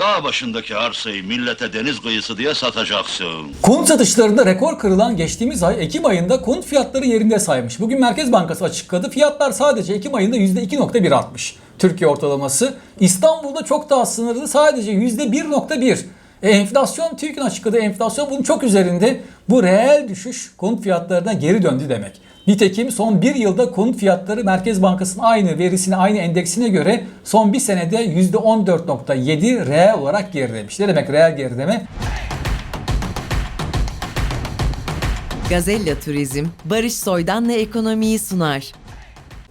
Dağ başındaki arsayı millete deniz kıyısı diye satacaksın. Konut satışlarında rekor kırılan geçtiğimiz ay Ekim ayında konut fiyatları yerinde saymış. Bugün Merkez Bankası açıkladı. Fiyatlar sadece Ekim ayında %2.1 artmış. Türkiye ortalaması. İstanbul'da çok daha sınırlı sadece %1.1. E, enflasyon TÜİK'in açıkladığı enflasyon bunun çok üzerinde. Bu reel düşüş konut fiyatlarına geri döndü demek. Nitekim son bir yılda konut fiyatları Merkez Bankası'nın aynı verisine, aynı endeksine göre son bir senede %14.7 reel olarak gerilemiş. Ne demek reel gerileme? Gazella Turizm, Barış Soydan'la ekonomiyi sunar.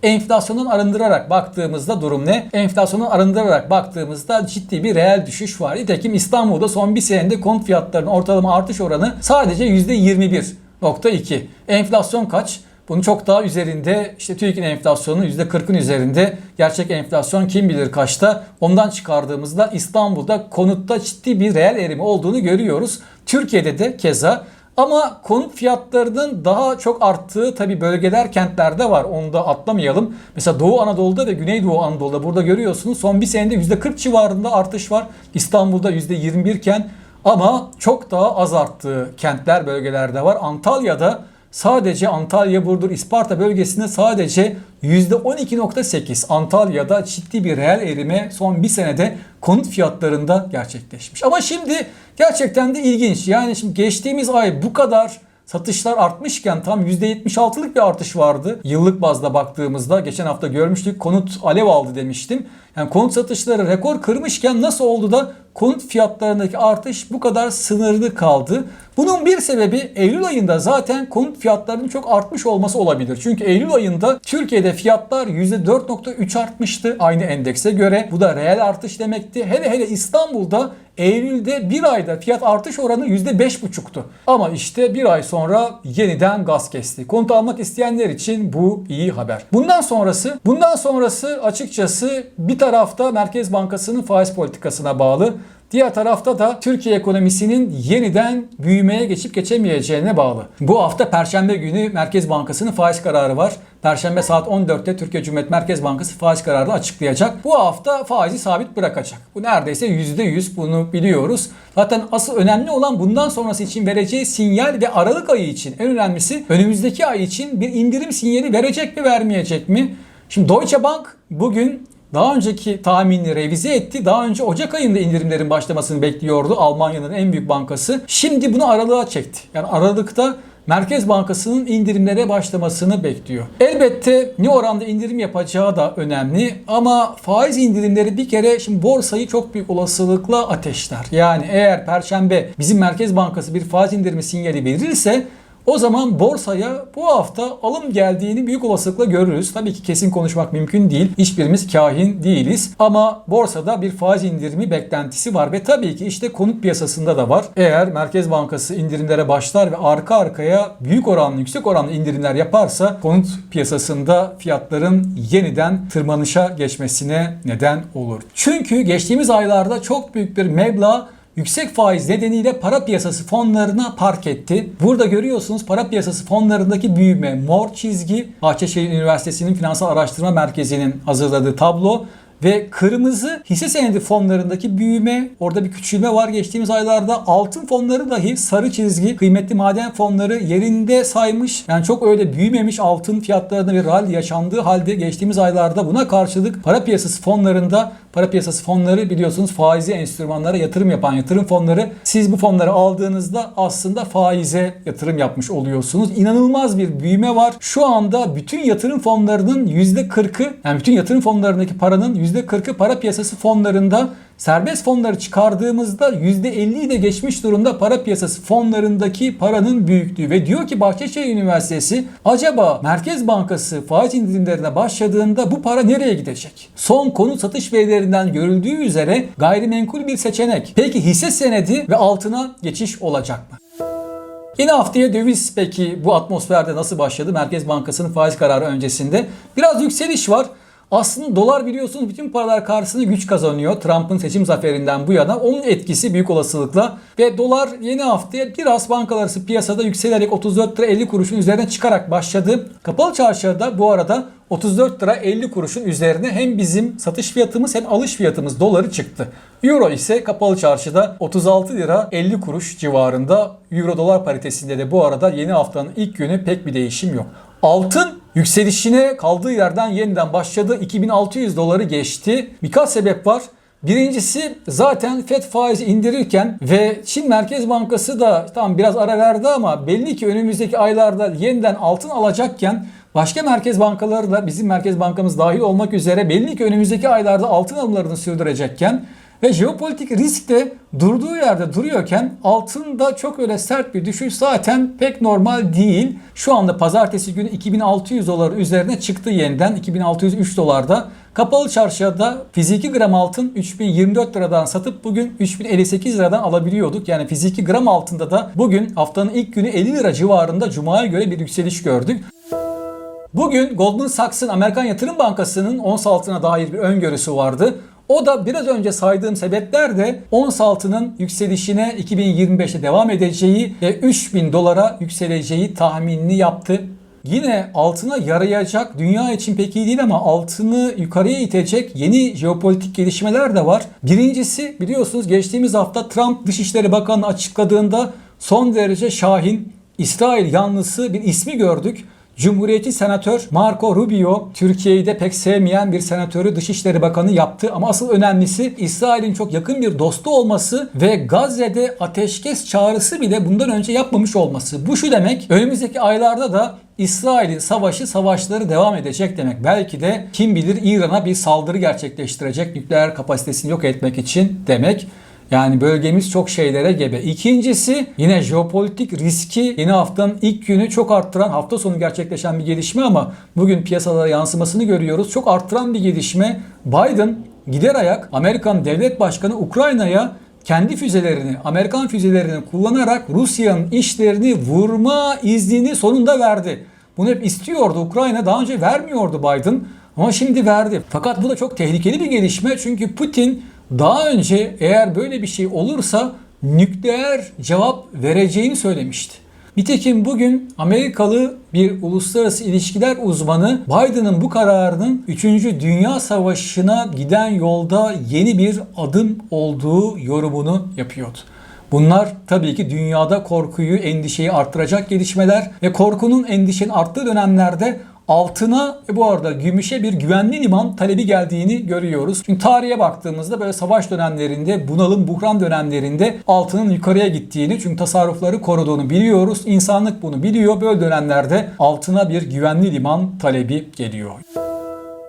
Enflasyonun arındırarak baktığımızda durum ne? Enflasyonun arındırarak baktığımızda ciddi bir reel düşüş var. Nitekim İstanbul'da son bir senede konut fiyatlarının ortalama artış oranı sadece %21.2. Enflasyon kaç? Bunun çok daha üzerinde işte TÜİK'in enflasyonu %40'ın üzerinde. Gerçek enflasyon kim bilir kaçta. Ondan çıkardığımızda İstanbul'da konutta ciddi bir reel erime olduğunu görüyoruz. Türkiye'de de keza ama konut fiyatlarının daha çok arttığı tabi bölgeler kentlerde var. Onu da atlamayalım. Mesela Doğu Anadolu'da ve Güneydoğu Anadolu'da burada görüyorsunuz. Son bir senede %40 civarında artış var. İstanbul'da %21 iken ama çok daha az arttığı kentler bölgelerde var. Antalya'da sadece Antalya, Burdur, İsparta bölgesinde sadece %12.8 Antalya'da ciddi bir reel erime son bir senede konut fiyatlarında gerçekleşmiş. Ama şimdi gerçekten de ilginç. Yani şimdi geçtiğimiz ay bu kadar satışlar artmışken tam %76'lık bir artış vardı. Yıllık bazda baktığımızda geçen hafta görmüştük konut alev aldı demiştim. Yani konut satışları rekor kırmışken nasıl oldu da konut fiyatlarındaki artış bu kadar sınırlı kaldı? Bunun bir sebebi Eylül ayında zaten konut fiyatlarının çok artmış olması olabilir. Çünkü Eylül ayında Türkiye'de fiyatlar %4.3 artmıştı aynı endekse göre. Bu da reel artış demekti. Hele hele İstanbul'da Eylül'de bir ayda fiyat artış oranı %5.5'tu. Ama işte bir ay sonra yeniden gaz kesti. Konut almak isteyenler için bu iyi haber. Bundan sonrası, bundan sonrası açıkçası bir tarafta Merkez Bankası'nın faiz politikasına bağlı. Diğer tarafta da Türkiye ekonomisinin yeniden büyümeye geçip geçemeyeceğine bağlı. Bu hafta Perşembe günü Merkez Bankası'nın faiz kararı var. Perşembe saat 14'te Türkiye Cumhuriyet Merkez Bankası faiz kararını açıklayacak. Bu hafta faizi sabit bırakacak. Bu neredeyse %100 bunu biliyoruz. Zaten asıl önemli olan bundan sonrası için vereceği sinyal ve Aralık ayı için en önemlisi önümüzdeki ay için bir indirim sinyali verecek mi vermeyecek mi? Şimdi Deutsche Bank bugün daha önceki tahminini revize etti. Daha önce Ocak ayında indirimlerin başlamasını bekliyordu. Almanya'nın en büyük bankası. Şimdi bunu aralığa çekti. Yani Aralık'ta Merkez Bankası'nın indirimlere başlamasını bekliyor. Elbette ne oranda indirim yapacağı da önemli ama faiz indirimleri bir kere şimdi borsayı çok büyük olasılıkla ateşler. Yani eğer perşembe bizim Merkez Bankası bir faiz indirimi sinyali verirse o zaman borsaya bu hafta alım geldiğini büyük olasılıkla görürüz. Tabii ki kesin konuşmak mümkün değil. Hiçbirimiz kahin değiliz. Ama borsada bir faiz indirimi beklentisi var ve tabii ki işte konut piyasasında da var. Eğer Merkez Bankası indirimlere başlar ve arka arkaya büyük oranlı, yüksek oranlı indirimler yaparsa konut piyasasında fiyatların yeniden tırmanışa geçmesine neden olur. Çünkü geçtiğimiz aylarda çok büyük bir meblağ yüksek faiz nedeniyle para piyasası fonlarına park etti. Burada görüyorsunuz para piyasası fonlarındaki büyüme mor çizgi Bahçeşehir Üniversitesi'nin Finansal Araştırma Merkezi'nin hazırladığı tablo ve kırmızı hisse senedi fonlarındaki büyüme orada bir küçülme var geçtiğimiz aylarda altın fonları dahi sarı çizgi kıymetli maden fonları yerinde saymış yani çok öyle büyümemiş altın fiyatlarında bir rally yaşandığı halde geçtiğimiz aylarda buna karşılık para piyasası fonlarında para piyasası fonları biliyorsunuz faizi enstrümanlara yatırım yapan yatırım fonları siz bu fonları aldığınızda aslında faize yatırım yapmış oluyorsunuz. İnanılmaz bir büyüme var. Şu anda bütün yatırım fonlarının %40'ı yani bütün yatırım fonlarındaki paranın %40'ı para piyasası fonlarında Serbest fonları çıkardığımızda %50'yi de geçmiş durumda para piyasası fonlarındaki paranın büyüklüğü ve diyor ki Bahçeşehir Üniversitesi acaba Merkez Bankası faiz indirimlerine başladığında bu para nereye gidecek? Son konut satış verilerinden görüldüğü üzere gayrimenkul bir seçenek. Peki hisse senedi ve altına geçiş olacak mı? Yine haftaya döviz peki bu atmosferde nasıl başladı? Merkez Bankası'nın faiz kararı öncesinde biraz yükseliş var. Aslında dolar biliyorsunuz bütün paralar karşısında güç kazanıyor. Trump'ın seçim zaferinden bu yana. Onun etkisi büyük olasılıkla. Ve dolar yeni haftaya biraz bankalar arası piyasada yükselerek 34 lira 50 kuruşun üzerine çıkarak başladı. Kapalı çarşıda bu arada 34 lira 50 kuruşun üzerine hem bizim satış fiyatımız hem alış fiyatımız doları çıktı. Euro ise kapalı çarşıda 36 lira 50 kuruş civarında. Euro dolar paritesinde de bu arada yeni haftanın ilk günü pek bir değişim yok. Altın yükselişine kaldığı yerden yeniden başladı. 2600 doları geçti. Birkaç sebep var. Birincisi zaten FED faizi indirirken ve Çin Merkez Bankası da tam biraz ara verdi ama belli ki önümüzdeki aylarda yeniden altın alacakken başka merkez bankaları da bizim merkez bankamız dahil olmak üzere belli ki önümüzdeki aylarda altın alımlarını sürdürecekken ve jeopolitik risk de durduğu yerde duruyorken altında çok öyle sert bir düşüş zaten pek normal değil. Şu anda pazartesi günü 2600 dolar üzerine çıktı yeniden 2603 dolarda. Kapalı çarşıda fiziki gram altın 3024 liradan satıp bugün 3058 liradan alabiliyorduk. Yani fiziki gram altında da bugün haftanın ilk günü 50 lira civarında Cuma'ya göre bir yükseliş gördük. Bugün Goldman Sachs'ın Amerikan Yatırım Bankası'nın ons altına dair bir öngörüsü vardı. O da biraz önce saydığım sebepler de ons altının yükselişine 2025'te devam edeceği ve 3000 dolara yükseleceği tahminini yaptı. Yine altına yarayacak dünya için pek iyi değil ama altını yukarıya itecek yeni jeopolitik gelişmeler de var. Birincisi biliyorsunuz geçtiğimiz hafta Trump Dışişleri Bakanı açıkladığında son derece şahin İsrail yanlısı bir ismi gördük. Cumhuriyetçi senatör Marco Rubio Türkiye'yi de pek sevmeyen bir senatörü Dışişleri Bakanı yaptı. Ama asıl önemlisi İsrail'in çok yakın bir dostu olması ve Gazze'de ateşkes çağrısı bile bundan önce yapmamış olması. Bu şu demek önümüzdeki aylarda da İsrail'in savaşı savaşları devam edecek demek. Belki de kim bilir İran'a bir saldırı gerçekleştirecek nükleer kapasitesini yok etmek için demek. Yani bölgemiz çok şeylere gebe. İkincisi yine jeopolitik riski yeni haftanın ilk günü çok arttıran hafta sonu gerçekleşen bir gelişme ama bugün piyasalara yansımasını görüyoruz. Çok arttıran bir gelişme. Biden gider ayak Amerikan devlet başkanı Ukrayna'ya kendi füzelerini, Amerikan füzelerini kullanarak Rusya'nın işlerini vurma iznini sonunda verdi. Bunu hep istiyordu Ukrayna. Daha önce vermiyordu Biden. Ama şimdi verdi. Fakat bu da çok tehlikeli bir gelişme. Çünkü Putin daha önce eğer böyle bir şey olursa nükleer cevap vereceğini söylemişti. Nitekim bugün Amerikalı bir uluslararası ilişkiler uzmanı Biden'ın bu kararının 3. Dünya Savaşı'na giden yolda yeni bir adım olduğu yorumunu yapıyordu. Bunlar tabii ki dünyada korkuyu, endişeyi arttıracak gelişmeler ve korkunun, endişenin arttığı dönemlerde altına ve bu arada gümüşe bir güvenli liman talebi geldiğini görüyoruz. Çünkü tarihe baktığımızda böyle savaş dönemlerinde, bunalım, buhran dönemlerinde altının yukarıya gittiğini çünkü tasarrufları koruduğunu biliyoruz. İnsanlık bunu biliyor. Böyle dönemlerde altına bir güvenli liman talebi geliyor.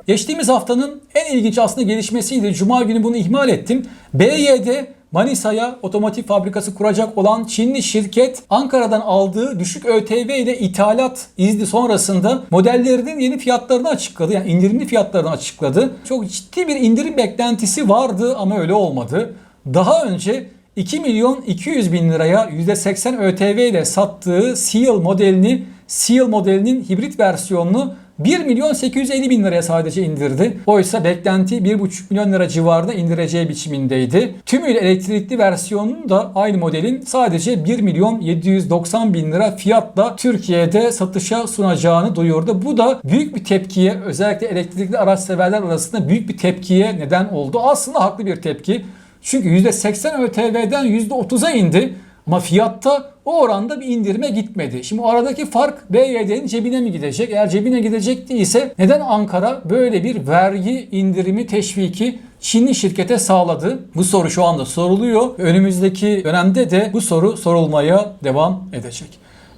Geçtiğimiz haftanın en ilginç aslında gelişmesiydi. Cuma günü bunu ihmal ettim. BYD Manisa'ya otomotiv fabrikası kuracak olan Çinli şirket Ankara'dan aldığı düşük ÖTV ile ithalat izni sonrasında modellerinin yeni fiyatlarını açıkladı. Yani indirimli fiyatlarını açıkladı. Çok ciddi bir indirim beklentisi vardı ama öyle olmadı. Daha önce 2 milyon 200 bin liraya %80 ÖTV ile sattığı Seal modelini Seal modelinin hibrit versiyonunu 1 milyon 850 bin liraya sadece indirdi. Oysa beklenti 1,5 milyon lira civarında indireceği biçimindeydi. Tümüyle elektrikli versiyonunu da aynı modelin sadece 1 milyon 790 bin lira fiyatla Türkiye'de satışa sunacağını duyurdu. Bu da büyük bir tepkiye özellikle elektrikli araç severler arasında büyük bir tepkiye neden oldu. Aslında haklı bir tepki. Çünkü %80 ÖTV'den %30'a indi. Ama fiyatta o oranda bir indirime gitmedi. Şimdi aradaki fark BYD'nin cebine mi gidecek? Eğer cebine gidecek değilse neden Ankara böyle bir vergi indirimi teşviki Çinli şirkete sağladı? Bu soru şu anda soruluyor. Önümüzdeki dönemde de bu soru sorulmaya devam edecek.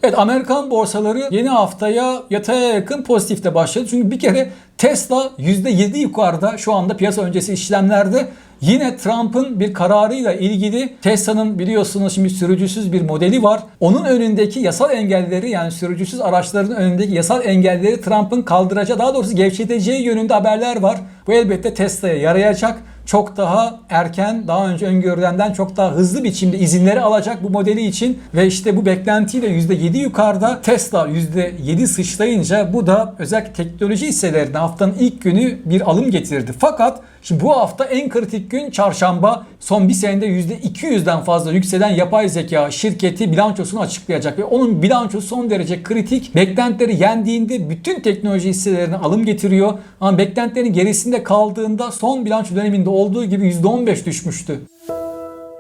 Evet Amerikan borsaları yeni haftaya yataya yakın pozitifte başladı. Çünkü bir kere Tesla %7 yukarıda şu anda piyasa öncesi işlemlerde. Yine Trump'ın bir kararıyla ilgili Tesla'nın biliyorsunuz şimdi sürücüsüz bir modeli var. Onun önündeki yasal engelleri yani sürücüsüz araçların önündeki yasal engelleri Trump'ın kaldıracağı daha doğrusu gevşeteceği yönünde haberler var. Bu elbette Tesla'ya yarayacak. Çok daha erken, daha önce öngörülenden çok daha hızlı biçimde izinleri alacak bu modeli için ve işte bu beklentiyle %7 yukarıda Tesla %7 sıçrayınca bu da özellikle teknoloji hisselerine haftanın ilk günü bir alım getirdi. Fakat şimdi bu hafta en kritik gün çarşamba son bir senede %200'den fazla yükselen yapay zeka şirketi bilançosunu açıklayacak ve onun bilançosu son derece kritik. Beklentileri yendiğinde bütün teknoloji hisselerine alım getiriyor ama beklentilerin gerisinde kaldığında son bilanço döneminde olduğu gibi %15 düşmüştü.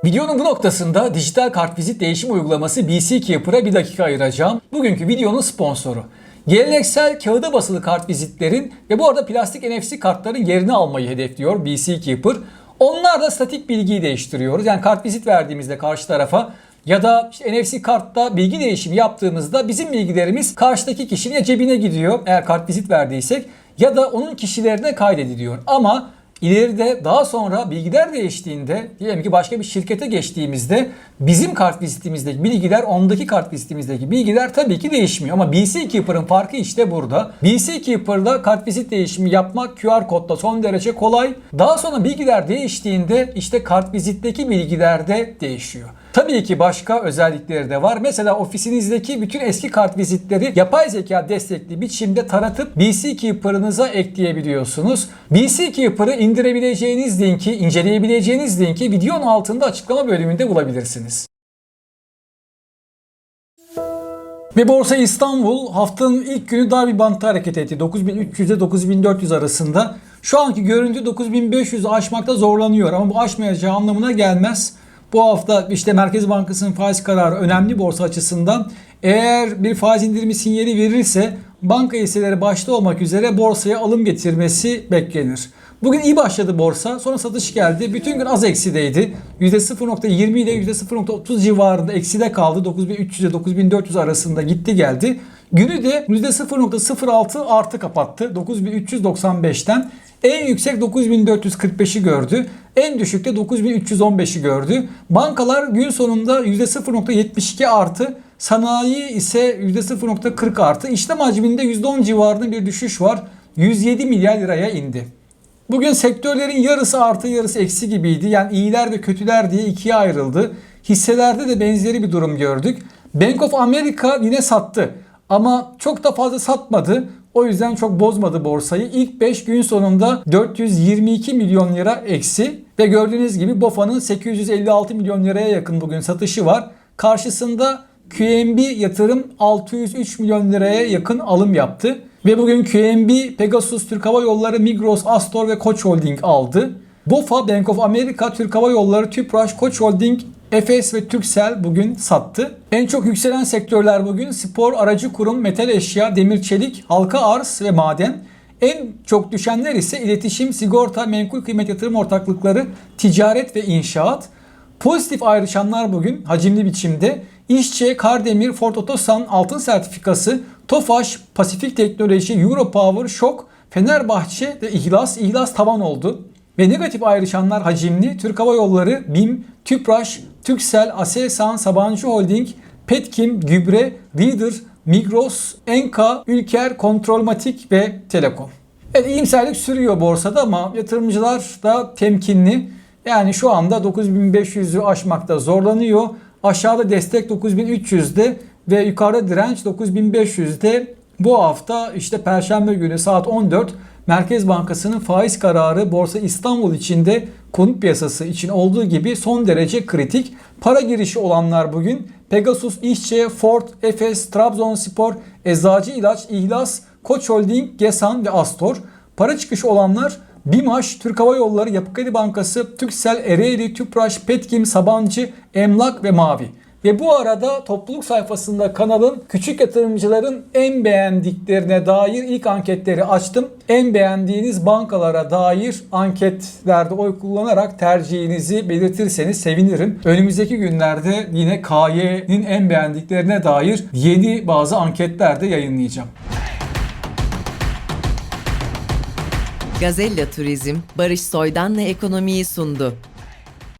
Videonun bu noktasında dijital kartvizit değişim uygulaması BC Keeper'a bir dakika ayıracağım. Bugünkü videonun sponsoru. Geleneksel kağıda basılı kartvizitlerin ve bu arada plastik NFC kartların yerini almayı hedefliyor BC Keeper. Onlar da statik bilgiyi değiştiriyoruz. Yani kartvizit verdiğimizde karşı tarafa ya da işte NFC kartta bilgi değişimi yaptığımızda bizim bilgilerimiz karşıdaki kişinin cebine gidiyor eğer kartvizit verdiysek ya da onun kişilerine kaydediliyor. Ama İleride daha sonra bilgiler değiştiğinde diyelim ki başka bir şirkete geçtiğimizde bizim kart vizitimizdeki bilgiler ondaki kart vizitimizdeki bilgiler tabii ki değişmiyor. Ama BC Keeper'ın farkı işte burada. BC Keeper'da kart vizit değişimi yapmak QR kodla son derece kolay. Daha sonra bilgiler değiştiğinde işte kart vizitteki bilgiler de değişiyor. Tabii ki başka özellikleri de var. Mesela ofisinizdeki bütün eski kart vizitleri yapay zeka destekli biçimde taratıp BC Keeper'ınıza ekleyebiliyorsunuz. BC Keeper'ı indirebileceğiniz linki, inceleyebileceğiniz linki videonun altında açıklama bölümünde bulabilirsiniz. Ve Borsa İstanbul haftanın ilk günü dar bir bantta hareket etti. 9300 ile 9400 arasında. Şu anki görüntü 9500'ü aşmakta zorlanıyor ama bu aşmayacağı anlamına gelmez. Bu hafta işte Merkez Bankası'nın faiz kararı önemli borsa açısından. Eğer bir faiz indirimi sinyali verirse banka hisseleri başta olmak üzere borsaya alım getirmesi beklenir. Bugün iyi başladı borsa. Sonra satış geldi. Bütün gün az eksideydi. %0.20 ile %0.30 civarında ekside kaldı. 9300 ile 9400 arasında gitti geldi. Günü de %0.06 artı kapattı. 9395'ten. En yüksek 9445'i gördü. En düşükte 9315'i gördü. Bankalar gün sonunda %0.72 artı, sanayi ise %0.40 artı. İşlem hacminde %10 civarında bir düşüş var. 107 milyar liraya indi. Bugün sektörlerin yarısı artı yarısı eksi gibiydi. Yani iyiler ve kötüler diye ikiye ayrıldı. Hisselerde de benzeri bir durum gördük. Bank of America yine sattı. Ama çok da fazla satmadı. O yüzden çok bozmadı borsayı. İlk 5 gün sonunda 422 milyon lira eksi ve gördüğünüz gibi BOFA'nın 856 milyon liraya yakın bugün satışı var. Karşısında QNB yatırım 603 milyon liraya yakın alım yaptı. Ve bugün QNB, Pegasus, Türk Hava Yolları, Migros, Astor ve Koç Holding aldı. BOFA, Bank of America, Türk Hava Yolları, Tüpraş, Koç Holding, Efes ve Türksel bugün sattı. En çok yükselen sektörler bugün spor, aracı kurum, metal eşya, demir çelik, halka arz ve maden. En çok düşenler ise iletişim, sigorta, menkul kıymet yatırım ortaklıkları, ticaret ve inşaat. Pozitif ayrışanlar bugün hacimli biçimde İşçe, Kardemir, Ford Otosan altın sertifikası, Tofaş, Pasifik Teknoloji, Europower, Şok, Fenerbahçe ve İhlas, İhlas tavan oldu. Ve negatif ayrışanlar hacimli Türk Hava Yolları, BİM, Tüpraş, Türksel, Aselsan, Sabancı Holding, Petkim, Gübre, Leader, Migros, Enka, Ülker, Kontrolmatik ve Telekom. Evet iyimserlik sürüyor borsada ama yatırımcılar da temkinli. Yani şu anda 9500'ü aşmakta zorlanıyor. Aşağıda destek 9300'de ve yukarıda direnç 9500'de. Bu hafta işte Perşembe günü saat 14 Merkez Bankası'nın faiz kararı Borsa İstanbul içinde konut piyasası için olduğu gibi son derece kritik. Para girişi olanlar bugün Pegasus, İşçe, Ford, Efes, Trabzonspor, Eczacı İlaç, İhlas, Koç Holding, Gesan ve Astor. Para çıkışı olanlar BİMAŞ, Türk Hava Yolları, Yapı Kredi Bankası, Türksel, Ereğli, Tüpraş, Petkim, Sabancı, Emlak ve Mavi. Ve bu arada topluluk sayfasında kanalın küçük yatırımcıların en beğendiklerine dair ilk anketleri açtım. En beğendiğiniz bankalara dair anketlerde oy kullanarak tercihinizi belirtirseniz sevinirim. Önümüzdeki günlerde yine KY'nin en beğendiklerine dair yeni bazı anketler de yayınlayacağım. Gazella Turizm, Barış Soydan'la ekonomiyi sundu.